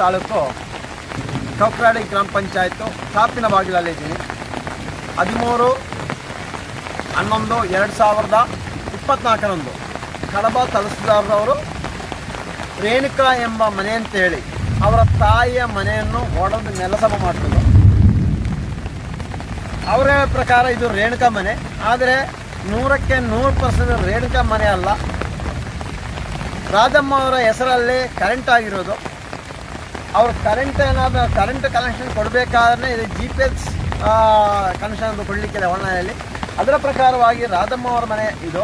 ತಾಲೂಕು ಕೌಕ್ರಾಡಿ ಗ್ರಾಮ ಪಂಚಾಯತ್ ಸಾಪಿನ ಬಾಗಿಲಲ್ಲಿ ಇದ್ದೀನಿ. ಹದಿಮೂರು ಹನ್ನೊಂದು ಎರಡು ಸಾವಿರದ ಇಪ್ಪತ್ನಾಲ್ಕರಂದು ಕಡಬ ತಹಸೀಲ್ದಾರ್ರವರು ರೇಣುಕಾ ಎಂಬ ಮನೆ ಅಂತೇಳಿ ಅವರ ತಾಯಿಯ ಮನೆಯನ್ನು ಒಡೆದು ನೆಲಸಮ ಮಾಡ್ತಿದ್ರು ಅವರ ಪ್ರಕಾರ ಇದು ರೇಣುಕಾ ಮನೆ. ಆದರೆ ನೂರಕ್ಕೆ ನೂರು ಪರ್ಸೆಂಟ್ ರೇಣುಕಾ ಮನೆ ಅಲ್ಲ. ರಾಧಮ್ಮ ಅವರ ಹೆಸರಲ್ಲಿ ಕರೆಂಟ್ ಆಗಿರೋದು. ಅವ್ರು ಕರೆಂಟ್ ಏನಾದರೂ ಕರೆಂಟ್ ಕನೆಕ್ಷನ್ ಕೊಡಬೇಕಾದ್ರೆ ಇದು ಜಿ ಪಿ ಎಸ್ ಕನೆಕ್ಷನ್ ಅಂತ ಕೊಡಲಿಕ್ಕಿದೆ ಹೊಣ್ಣಲ್ಲಿ ಅದರ ಪ್ರಕಾರವಾಗಿ ರಾಧಮ್ಮ ಅವರ ಮನೆ ಇದು.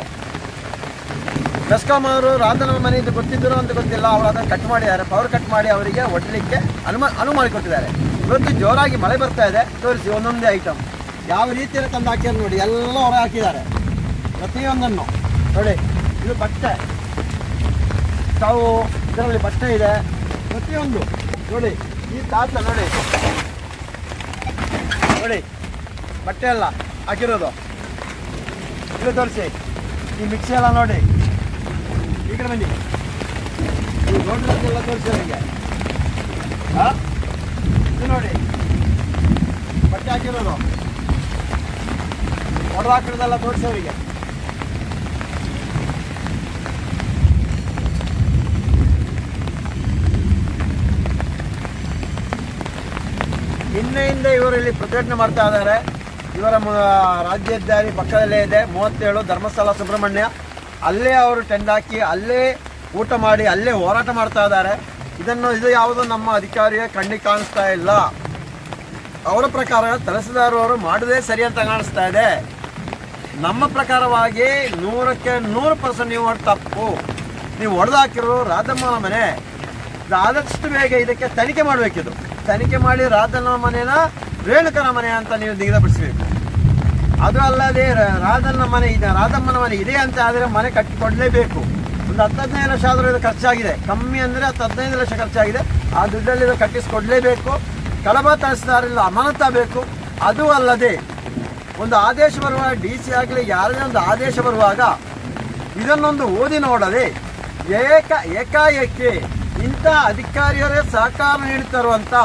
ಬೆಸ್ಕಾಂ ಅವರು ರಾಧಮ್ಮ ಮನೆ ಇದು ಗೊತ್ತಿದ್ದರು ಅಂತ ಗೊತ್ತಿಲ್ಲ, ಅವರು ಅದನ್ನು ಕಟ್ ಮಾಡಿದ್ದಾರೆ. ಪವರ್ ಕಟ್ ಮಾಡಿ ಅವರಿಗೆ ಒಡ್ಲಿಕ್ಕೆ ಅನುಮ ಅನುವು ಮಾಡಿಕೊಟ್ಟಿದ್ದಾರೆ ಇವತ್ತು ಜೋರಾಗಿ ಮಳೆ ಬರ್ತಾ ಇದೆ, ತೋರಿಸಿ ಒಂದೊಂದೇ ಐಟಮ್ ಯಾವ ರೀತಿಯಲ್ಲಿ ತಂದು ಹಾಕಿದ್ರು ನೋಡಿ, ಎಲ್ಲ ಹೊರ ಹಾಕಿದ್ದಾರೆ. ಪ್ರತಿಯೊಂದನ್ನು. ನೋಡಿ, ಇದು ಬಟ್ಟೆ. ಸ್ಟವ್ ಇದರಲ್ಲಿ ಬಟ್ಟೆ ಇದೆ. ಪ್ರತಿಯೊಂದು. ನೋಡಿ, ಈ ತಾತ ನೋಡಿ. ನೋಡಿ, ಬಟ್ಟೆ ಎಲ್ಲ ಹಾಕಿರೋದು. ಇಲ್ಲಿ ತೋರಿಸಿ, ಈ ಮಿಕ್ಸಿ ಎಲ್ಲ ನೋಡಿ. ಈ ಕಡೆ ಬನ್ನಿ. ಈ ನೋಡ್ಲಿಕ್ಕೆಲ್ಲ ತೋರಿಸಿ ನನಗೆ. ಹಾ? ಇದು ನೋಡಿ, ಬಟ್ಟೆ ಹಾಕಿರೋದು. ಹೊಡೆದಾಕಿರೋದೆಲ್ಲ ತೋರಿಸಿ ಅವರಿಗೆ. ನಿನ್ನೆಯಿಂದ ಇವರು ಇಲ್ಲಿ ಪ್ರತಿಭಟನೆ ಮಾಡ್ತಾ ಇದ್ದಾರೆ. ಇವರ ಮ- ರಾಜ್ಯ ಹೆದ್ದಾರಿ ಪಕ್ಕದಲ್ಲೇ ಇದೆ. ಮೂವತ್ತೇಳು ಧರ್ಮಸ್ಥಳ ಸುಬ್ರಹ್ಮಣ್ಯ. ಅಲ್ಲೇ ಅವರು ಟೆಂಡ್ ಹಾಕಿ, ಅಲ್ಲೇ ಊಟ ಮಾಡಿ, ಅಲ್ಲೇ ಹೋರಾಟ ಮಾಡ್ತಾ ಇದ್ದಾರೆ. ಇದನ್ನು, ಇದು ಯಾವುದೋ ನಮ್ಮ ಅಧಿಕಾರಿಯ ಕಣ್ಣಿಗೆ ಕಾಣಿಸ್ತಾ ಇಲ್ಲ. ಅವರ ಪ್ರಕಾರ ತಹಸೀಲ್ದಾರ್ ಮಾಡದೇ ಸರಿ ಅಂತ ಕಾಣಿಸ್ತಾ ಇದೆ. ನಮ್ಮ ಪ್ರಕಾರವಾಗಿ ನೂರಕ್ಕೆ ನೂರು ಪರ್ಸೆಂಟ್ ನೀವು ತಪ್ಪು. ನೀವು ಹೊಡೆದು ಹಾಕಿರೋ ರಾಧಮ್ಮನ ಮನೆ ಆದಷ್ಟು ಬೇಗ ಇದಕ್ಕೆ ತನಿಖೆ ಮಾಡಬೇಕಿದು. ತನಿಖೆ ಮಾಡಿ ರಾಧನ ಮನೆನ ರೇಣುಕನ ಮನೆ ಅಂತ ನೀವು ನಿಗದಿಪಡಿಸಬೇಕು. ಅದು ಅಲ್ಲದೆ ರಾಧನ ಮನೆ ಇದೆ, ರಾಧಮ್ಮನ ಮನೆ ಇದೆ ಅಂತ ಆದರೆ ಮನೆ ಕಟ್ಟಿಕೊಡಲೇಬೇಕು. ಒಂದು ಹತ್ತು ಹದಿನೈದು ಲಕ್ಷ ಆದರೂ ಇದು ಖರ್ಚಾಗಿದೆ. ಕಮ್ಮಿ ಅಂದರೆ ಹತ್ತು ಹದಿನೈದು ಲಕ್ಷ ಖರ್ಚಾಗಿದೆ. ಆ ದುಡ್ಡಲ್ಲಿ ಇದು ಕಟ್ಟಿಸ್ಕೊಡ್ಲೇಬೇಕು. ಕಳಬ ಅಮಾನತ ಬೇಕು. ಅದು ಅಲ್ಲದೆ ಒಂದು ಆದೇಶ ಬರುವಾಗ, ಡಿ ಸಿ ಆಗಲಿ ಯಾರದೇ ಒಂದು ಆದೇಶ ಬರುವಾಗ ಇದನ್ನೊಂದು ಓದಿ ನೋಡದೆ ಏಕ, ಏಕಾಏಕಿ ಇಂಥ ಅಧಿಕಾರಿಯವರೇ ಸಹಕಾರ ನೀಡುತ್ತಾರೋ ಅಂತ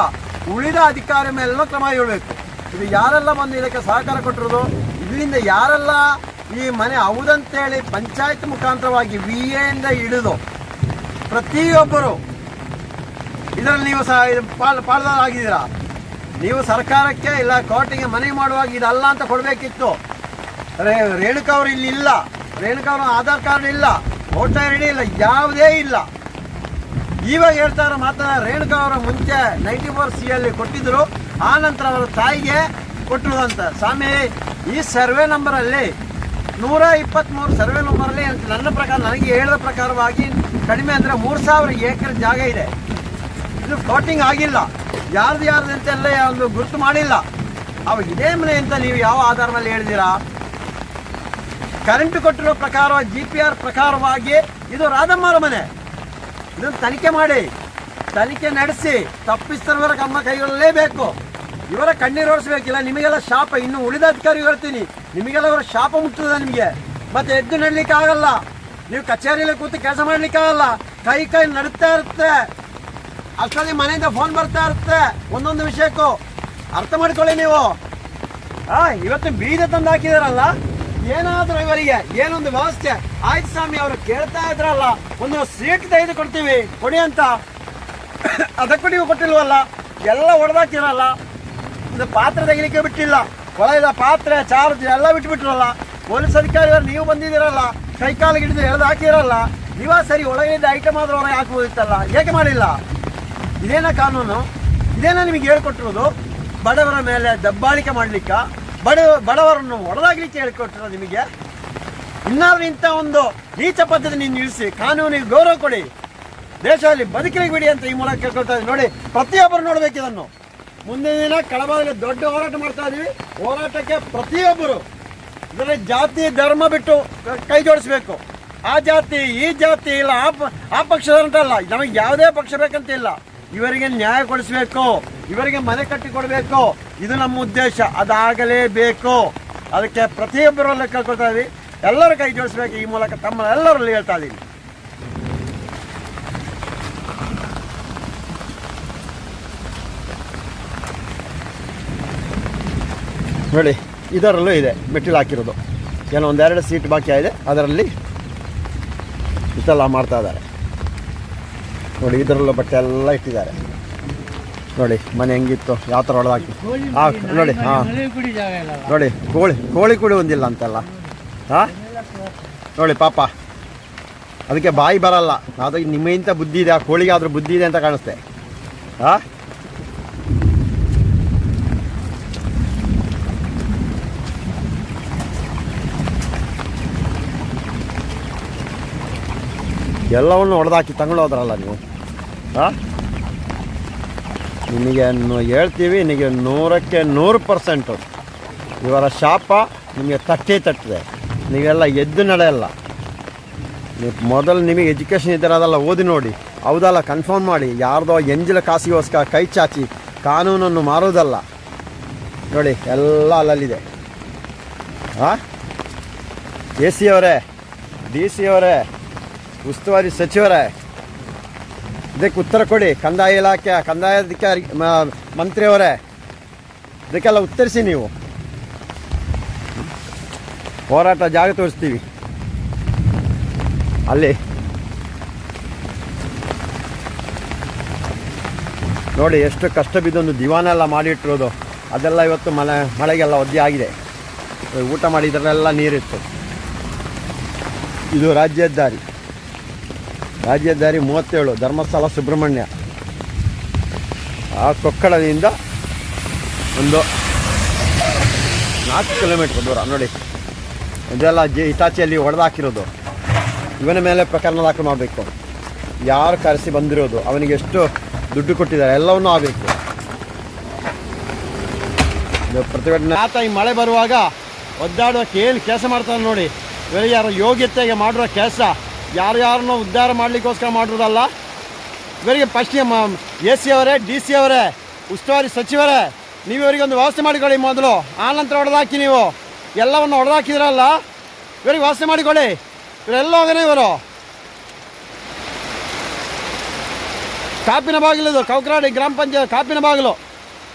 ಉಳಿದ ಅಧಿಕಾರಿ ಮೇಲೆಲ್ಲ ಕ್ರಮ ಹೇಳಬೇಕು. ಇದು ಯಾರೆಲ್ಲ ಬಂದು ಇದಕ್ಕೆ ಸಹಕಾರ ಕೊಟ್ಟಿರೋದು? ಇದರಿಂದ ಯಾರೆಲ್ಲ ಈ ಮನೆ ಹೌದಂತೇಳಿ ಪಂಚಾಯತ್ ಮುಖಾಂತರವಾಗಿ ವಿ ಎಯಿಂದ ಹಿಡಿದು ಪ್ರತಿಯೊಬ್ಬರು ಇದರಲ್ಲಿ ನೀವು ಸಹ ಪಾಲ್ ನೀವು ಸರ್ಕಾರಕ್ಕೆ ಇಲ್ಲ ಕೋರ್ಟಿಗೆ ಮನವಿ ಮಾಡುವಾಗ ಇದಲ್ಲ ಅಂತ ಕೊಡಬೇಕಿತ್ತು. ರೇ, ರೇಣುಕಾ ಅವರು ಇಲ್ಲಿ ಇಲ್ಲ ರೇಣುಕಾ ಅವರ ಆಧಾರ್ ಕಾರ್ಡ್ ಇಲ್ಲ. ವೋಟರ್ ಐ ಇಲ್ಲ. ಯಾವುದೇ ಇಲ್ಲ. ಇವಾಗ ಹೇಳ್ತಾರ ಮಾತ್ರ ರೇಣುಕಾ ಅವರ ಮುಂಚೆ ನೈಂಟಿ ಫೋರ್ ಸಿ ಅಲ್ಲಿ ಕೊಟ್ಟಿದ್ರು. ಆ ನಂತರ ಅವರ ತಾಯಿಗೆ ಕೊಟ್ಟರು ಅಂತ. ಸ್ವಾಮಿ, ಈ ಸರ್ವೆ ನಂಬರಲ್ಲಿ ನೂರ ಇಪ್ಪತ್ತ್ಮೂರು ಸರ್ವೆ ನಂಬರಲ್ಲಿ ನನ್ನ ಪ್ರಕಾರ ನನಗೆ ಹೇಳಿದ ಪ್ರಕಾರವಾಗಿ ಕಡಿಮೆ ಅಂದರೆ ಮೂರು ಸಾವಿರ ಏಕರ್ ಜಾಗ ಇದೆ. ಇದು ಫ್ಲೋಟಿಂಗ್ ಆಗಿಲ್ಲ. ಯಾರ್ದು ಯಾರ್ದು ಅಂತೆಲ್ಲ ಒಂದು ಗುರುತು ಮಾಡಿಲ್ಲ. ಅವಾಗ ಇದೇ ಮನೆ ಅಂತ ನೀವು ಯಾವ ಆಧಾರ ಮೇಲೆ ಕರೆಂಟ್ ಕೊಟ್ಟಿರೋ ಪ್ರಕಾರ ಜಿ ಪಿ ಆರ್ ಪ್ರಕಾರವಾಗಿ ಇದು ರಾಧಮ್ಮರ ಮನೆ. ಇದನ್ನು ತನಿಖೆ ಮಾಡಿ, ತನಿಖೆ ನಡೆಸಿ, ತಪ್ಪಿಸ್ತರವರ ನಮ್ಮ ಕೈಗೊಳ್ಳಲೇಬೇಕು. ಇವರ ಕಣ್ಣೀರು ಓಡಿಸ್ಬೇಕಿಲ್ಲ ನಿಮಗೆಲ್ಲ ಶಾಪ, ಇನ್ನು ಉಳಿದ ಅಧಿಕಾರಿ ಹೇಳ್ತೀನಿ, ನಿಮಗೆಲ್ಲ ಅವರ ಶಾಪ ಮುಟ್ಟದ ನಿಮಗೆ. ಮತ್ತೆ ಎದ್ದು ನಡಲಿಕ್ಕೆ ಆಗಲ್ಲ. ನೀವು ಕಚೇರಿಯಲ್ಲಿ ಕೂತು ಕೆಲಸ ಮಾಡ್ಲಿಕ್ಕೆ ಆಗಲ್ಲ. ಕೈ ಕೈ ನಡುತ್ತಾ ಇರುತ್ತೆ. ಅಷ್ಟರಲ್ಲಿ ಮನೆಯಿಂದ ಫೋನ್ ಬರ್ತಾ ಇರುತ್ತೆ. ಒಂದೊಂದು ವಿಷಯಕ್ಕೂ. ಅರ್ಥ ಮಾಡ್ಕೊಳ್ಳಿ ನೀವು. ಇವತ್ತು ಬೀಜ ತಂದು ಹಾಕಿದಾರಲ್ಲ? ಏನಾದ್ರೂ ಇವರಿಗೆ ಏನೊಂದು ವ್ಯವಸ್ಥೆ ಆಯ್ತು ಸ್ವಾಮಿ, ಅವರು ಕೇಳ್ತಾ ಇದ್ರಲ್ಲ, ಒಂದು ಸೀಟ್ ತೆಗೆದು ಕೊಡ್ತೀವಿ ಕೊಡಿ ಅಂತ. ಅದಕ್ಕೂ ನೀವು ಕೊಟ್ಟಿಲ್ವಲ್ಲ, ಎಲ್ಲ ಹೊಡೆದಾಕಿರಲ್ಲ ಇದು ಪಾತ್ರೆ ತೆಗಿಲಿಕ್ಕೆ ಬಿಟ್ಟಿಲ್ಲ. ಒಳಗಿದ ಪಾತ್ರೆ, ಚಾರ್ಜ್ ಎಲ್ಲ ಬಿಟ್ಬಿಟ್ರಲ್ಲ. ಪೊಲೀಸ್ ಅಧಿಕಾರಿಯವರು ನೀವು ಬಂದಿದ್ದೀರಲ್ಲ, ಕೈ ಕಾಲಿಗೆ ಹಿಡಿದು ಎಳೆದು ಹಾಕಿರಲ್ಲ, ನೀವ ಸರಿ ಒಳಗಿದ್ದ ಐಟಮ್ ಆದ್ರೂ ಒಳಗೆ ಹಾಕ್ಬೋದಿತ್ತಲ್ಲ ಏಕೆ ಮಾಡಿಲ್ಲ? ಇದೇನ ಕಾನೂನು? ಇದೇನ ನಿಮಗೆ ಹೇಳ್ಕೊಟ್ಟಿರೋದು? ಬಡವರ ಮೇಲೆ ದಬ್ಬಾಳಿಕೆ ಮಾಡ್ಲಿಕ್ಕ? ಬಡ ಬಡವರನ್ನು ಹೊಡೆದಾಗ್ಲಿಕ್ಕೆ ಹೇಳಿಕೊಟ್ಟರು ನಿಮಗೆ. ಇನ್ನಾದ್ರೂ ಇಂಥ ಒಂದು ನೀಚ ಪದ್ಧತಿ ನೀನು ನಿಲ್ಲಿಸಿ ಕಾನೂನಿಗೆ ಗೌರವ ಕೊಡಿ, ದೇಶದಲ್ಲಿ ಬದುಕಲಿಕ್ಕೆ ಬಿಡಿ ಅಂತ ಈ ಮೂಲಕ ಕೇಳ್ಕೊಳ್ತಾ ನೋಡಿ, ಪ್ರತಿಯೊಬ್ಬರು ನೋಡಬೇಕು ಇದನ್ನು. ಮುಂದಿನ ದಿನ ಕಳಬಾದಲ್ಲಿ ದೊಡ್ಡ ಹೋರಾಟ ಮಾಡ್ತಾ ಇದೀವಿ. ಹೋರಾಟಕ್ಕೆ ಪ್ರತಿಯೊಬ್ಬರು ಇದರಲ್ಲಿ ಜಾತಿ, ಧರ್ಮ ಬಿಟ್ಟು ಕ- ಜೋಡಿಸ್ಬೇಕು. ಆ ಜಾತಿ, ಈ ಜಾತಿ ಇಲ್ಲ, ಆ ಆ ಪಕ್ಷದಂತಲ್ಲ ನಮಗೆ ಯಾವುದೇ ಪಕ್ಷ ಬೇಕಂತ ಇಲ್ಲ ಇವರಿಗೆ ನ್ಯಾಯ ಕೊಡಿಸ್ಬೇಕು, ಇವರಿಗೆ ಮನೆ ಕಟ್ಟಿ ಕೊಡಬೇಕು. ಇದು ನಮ್ಮ ಉದ್ದೇಶ, ಅದಾಗಲೇಬೇಕು. ಅದಕ್ಕೆ ಪ್ರತಿಯೊಬ್ಬರು ಕೊಡ್ತಾ ಇದ್ದೀವಿ. ಎಲ್ಲರ ಕೈ ಜೋಡಿಸ್ಬೇಕು. ಈ ಮೂಲಕ ತಮ್ಮ ಎಲ್ಲರಲ್ಲಿ ಹೇಳ್ತಾ ಇದ್ದೀನಿ ನೋಡಿ, ಇದರಲ್ಲೂ ಇದೆ ಮೆಟ್ಟಿಲು ಹಾಕಿರೋದು. ಏನೋ ಒಂದೆರಡು ಸೀಟ್ ಬಾಕಿ ಇದೆ ಅದರಲ್ಲಿ ಇಷ್ಟೆಲ್ಲ ಮಾಡ್ತಾ ಇದ್ದಾರೆ. ನೋಡಿ, ಇದರಲ್ಲೂ ಬಟ್ಟೆ ಎಲ್ಲ ಇಟ್ಟಿದ್ದಾರೆ. ನೋಡಿ, ಮನೆ ಹೆಂಗಿತ್ತು, ಯಾವ ಥರ ಒಳಗಾಕಿ. ಹಾಂ ನೋಡಿ ಹಾಂ. ನೋಡಿ, ಕೋಳಿ ಕೋಳಿ ಕೂಡ ಒಂದಿಲ್ಲ ಅಂತೆಲ್ಲ. ಹಾಂ? ನೋಡಿ, ಪಾಪ. ಅದಕ್ಕೆ ಬಾಯಿ ಬರಲ್ಲ. ಅದು ನಿಮ್ಮಿಂತ ಬುದ್ಧಿ ಇದೆ, ಆ ಕೋಳಿಗೆ ಆದರೂ ಬುದ್ಧಿ ಇದೆ ಅಂತ ಕಾಣಿಸ್ತೆ. ಹಾಂ? ಎಲ್ಲವನ್ನು ಹೊಡೆದಾಕಿ ತಗೊಂಡೋದ್ರಲ್ಲ ನೀವು? ಹಾಂ ನಿಮಗೆ ಹೇಳ್ತೀವಿ ನಿಮಗೆ ನೂರಕ್ಕೆ ನೂರು ಪರ್ಸೆಂಟು. ಇವರ ಶಾಪ ನಿಮಗೆ ತಟ್ಟೆ ತಟ್ಟಿದೆ. ನೀವೆಲ್ಲ ಎದ್ದು ನಡೆಯಲ್ಲ. ನೀವು ಮೊದಲು ನಿಮಗೆ ಎಜುಕೇಷನ್ ಇದ್ದರೆ ಅದೆಲ್ಲ ಓದಿ ನೋಡಿ. ಹೌದಲ್ಲ, ಕನ್ಫರ್ಮ್ ಮಾಡಿ. ಯಾರ್ದೋ ಎಂಜಿಲ ಕಾಸಿಗೋಸ್ಕರ ಕೈ ಚಾಚಿ ಕಾನೂನನ್ನು ಮಾರೋದಲ್ಲ ನೋಡಿ, ಎಲ್ಲ ಅಲ್ಲಲ್ಲಿದೆ. ಹಾಂ ಎ ಸಿ ಅವರೇ, ಡಿ ಸಿ ಅವರೇ, ಉಸ್ತುವಾರಿ ಸಚಿವರೇ ಇದಕ್ಕೆ ಉತ್ತರ ಕೊಡಿ. ಕಂದಾಯ ಇಲಾಖೆ, ಕಂದಾಯ ಅಧಿಕಾರಿ ಮಂತ್ರಿಯವರೇ. ಇದಕ್ಕೆಲ್ಲ ಉತ್ತರಿಸಿ ನೀವು. ಹೋರಾಟ ಜಾಗ ತೋರಿಸ್ತೀವಿ. ಅಲ್ಲಿ. ನೋಡಿ ಎಷ್ಟು ಕಷ್ಟ ಬಿದ್ದೊಂದು ದಿವಾನ ಎಲ್ಲ ಮಾಡಿಟ್ಟಿರೋದು. ಅದೆಲ್ಲ ಇವತ್ತು ಮಳೆ ಮಳೆಗೆಲ್ಲ ಒದ್ದೆ ಆಗಿದೆ. ಊಟ ಮಾಡಿದ್ರಲ್ಲೆಲ್ಲ ನೀರಿತ್ತು. ಇದು ರಾಜ್ಯ ಹೆದ್ದಾರಿ ರಾಜ್ಯ ದಾರಿ ಮೂವತ್ತೇಳು, ಧರ್ಮಸ್ಥಳ, ಸುಬ್ರಹ್ಮಣ್ಯ. ಆ ಕೊಕ್ಕಡದಿಂದ ಒಂದು ನಾಲ್ಕು ಕಿಲೋಮೀಟ್ರ್ ದೂರ, ನೋಡಿ. ಇದೆಲ್ಲ ಜಿ ಹಿತಾಚಿಯಲ್ಲಿ ಹೊಡೆದಾಕಿರೋದು ಇವನ ಮೇಲೆ ಪ್ರಕರಣ ದಾಖಲು ಮಾಡಬೇಕು. ಯಾರು ಕರೆಸಿ ಬಂದಿರೋದು, ಅವನಿಗೆ ಎಷ್ಟು ದುಡ್ಡು ಕೊಟ್ಟಿದ್ದಾರೆ, ಎಲ್ಲವನ್ನೂ ಆಗಬೇಕು. ಪ್ರತಿಭಟನೆ. ಆತ ಈ ಮಳೆ ಬರುವಾಗ ಒದ್ದಾಡೋಕೆ ಏನು ಕೆಲಸ ಮಾಡ್ತಾರೆ ನೋಡಿ. ಇವರಿಗೆ ಯಾರು ಯೋಗ್ಯತೆಗೆ ಮಾಡಿರೋ ಕೆಲಸ ಯಾರ್ಯಾರನ್ನೋ ಉದ್ಧಾರ ಮಾಡಲಿಕ್ಕೋಸ್ಕರ ಮಾಡಿರೋದಲ್ಲ? ಇವರಿಗೆ ಫಸ್ಟ್ ಎ ಸಿ ಅವರೇ ಡಿ ಸಿ ಅವರೇ, ಉಸ್ತುವಾರಿ ಸಚಿವರೇ, ನೀವು ಇವರಿಗೆ ಒಂದು ವ್ಯವಸ್ಥೆ ಮಾಡಿಕೊಳ್ಳಿ ಮೊದಲು. ಆನಂತರ ಹೊಡೆದಾಕಿ ನೀವು. ಎಲ್ಲವನ್ನು ಹೊಡೆದಾಕಿದ್ರಲ್ಲ, ಇವರಿಗೆ ವ್ಯವಸ್ಥೆ ಮಾಡಿಕೊಳ್ಳಿ. ಇವರೆಲ್ಲ ಹೋಗನೆ ಇವರು. ಕಾಪಿನ ಬಾಗಿಲು ಇದು, ಕೌಕರಾಡಿ ಗ್ರಾಮ ಪಂಚಾಯತ್, ಕಾಪಿನ ಬಾಗಿಲು.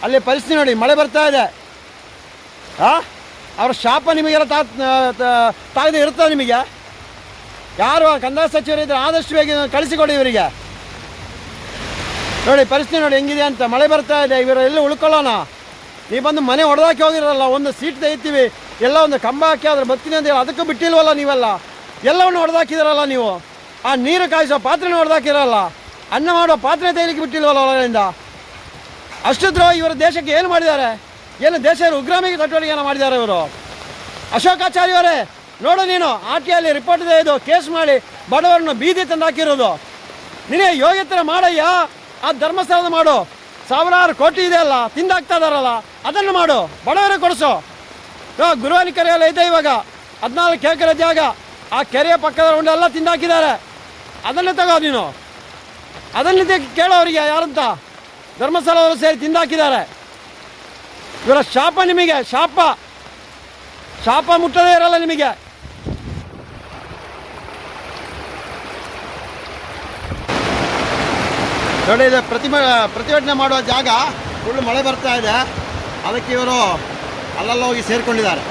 ಅಲ್ಲಿ ಪರಿಸ್ಥಿತಿ ನೋಡಿ, ಮಳೆ ಬರ್ತಾ ಇದೆ. ಹಾಂ ಅವ್ರ ಶಾಪ ನಿಮಗೆಲ್ಲ ತಾಗದೆ ಇರುತ್ತಾ ನಿಮಗೆ? ಯಾರು ಕಂದಾಯ ಸಚಿವರು ಇದ್ರೆ ಆದಷ್ಟು ಬೇಗ ಕಳಿಸಿಕೊಡಿ ಇವರಿಗೆ. ನೋಡಿ, ಪರಿಸ್ಥಿತಿ ನೋಡಿ ಹೆಂಗಿದೆ ಅಂತ. ಮಳೆ ಬರ್ತಾ ಇದೆ, ಇವರು ಎಲ್ಲಿ ಉಳ್ಕೊಳ್ಳೋಣ? ನೀವು ಬಂದು ಮನೆ ಹೊಡೆದಾಕಿ ಹೋಗಿರಲ್ಲ, ಒಂದು ಸೀಟ್ ತೆಗಿತೀವಿ, ಎಲ್ಲ ಒಂದು ಕಂಬ ಹಾಕಿ ಅದ್ರ ಬರ್ತೀನಿ ಅಂತ ಅದಕ್ಕೂ ಬಿಟ್ಟಿಲ್ವಲ್ಲ ನೀವೆಲ್ಲ? ಎಲ್ಲವನ್ನು ಹೊಡೆದಾಕಿದಿರಲ್ಲ ನೀವು? ಆ ನೀರು ಕಾಯಿಸೋ ಪಾತ್ರೆ ಹೊಡೆದಾಕಿರಲ್ಲ ಅನ್ನ ಮಾಡೋ ಪಾತ್ರೆ ತೆಗಿಲಿಕ್ಕೆ ಬಿಟ್ಟಿಲ್ವಲ್ಲ ಅವರಿಂದ ಅಷ್ಟು ದ್ರೋಹ ಇವರು ದೇಶಕ್ಕೆ ಏನು ಮಾಡಿದ್ದಾರೆ? ಏನು ದೇಶ ಉಗ್ರಾಮಿಗೆ ಚಟುವಟಿಕೆಯನ್ನು ಮಾಡಿದ್ದಾರೆ ಇವರು? ಅಶೋಕಾಚಾರ್ಯ ಅವರೇ ನೋಡು ನೀನು ಆರ್ ಟಿ ಅಲ್ಲಿ ರಿಪೋರ್ಟ್ ಇದೆ, ಇದು ಕೇಸ್ ಮಾಡಿ ಬಡವರನ್ನು ಬೀದಿ ತಂದು ಹಾಕಿರೋದು. ನೀನೇ ಯೋಗ್ಯತರ ಮಾಡಯ್ಯ? ಆ ಧರ್ಮಸ್ಥಳದ ಮಾಡು. ಸಾವಿರಾರು ಕೋಟಿ ಇದೆ ಅಲ್ಲ ತಿಂದಾಗ್ತಾ ಇದಾರಲ್ಲ, ಅದನ್ನು ಮಾಡು. ಬಡವರೇ ಕೊಡಿಸು. ಗುರುವಾನಿ ಕೆರೆ ಎಲ್ಲ ಇದೆ ಇವಾಗ. ಹದಿನಾಲ್ಕು ಎಕರೆ ಜಾಗ. ಆ ಕೆರೆಯ ಪಕ್ಕದ ಉಂಡೆಲ್ಲ ತಿಂದಾಕಿದ್ದಾರೆ ಅದನ್ನೇ ತಗೋ ನೀನು. ಅದನ್ನಿಂದ ಕೇಳು ಅವರಿಗೆ ಯಾರಂತ? ಧರ್ಮಸ್ಥಳವರು ಸೇರಿ ತಿಂದಾಕಿದ್ದಾರೆ ಇವರ ಶಾಪ ನಿಮಗೆ, ಶಾಪ. ಶಾಪ ಮುಟ್ಟದೇ ಇರಲ್ಲ ನಿಮಗೆ. ನೋಡಿ ಇದು ಪ್ರತಿಭ ಪ್ರತಿಭಟನೆ ಮಾಡುವ ಜಾಗ ಫುಲ್ ಮಳೆ ಬರ್ತಾ ಇದೆ. ಅದಕ್ಕೆ ಇವರು ಅಲ್ಲೆಲ್ಲ ಹೋಗಿ ಸೇರಿಕೊಂಡಿದ್ದಾರೆ.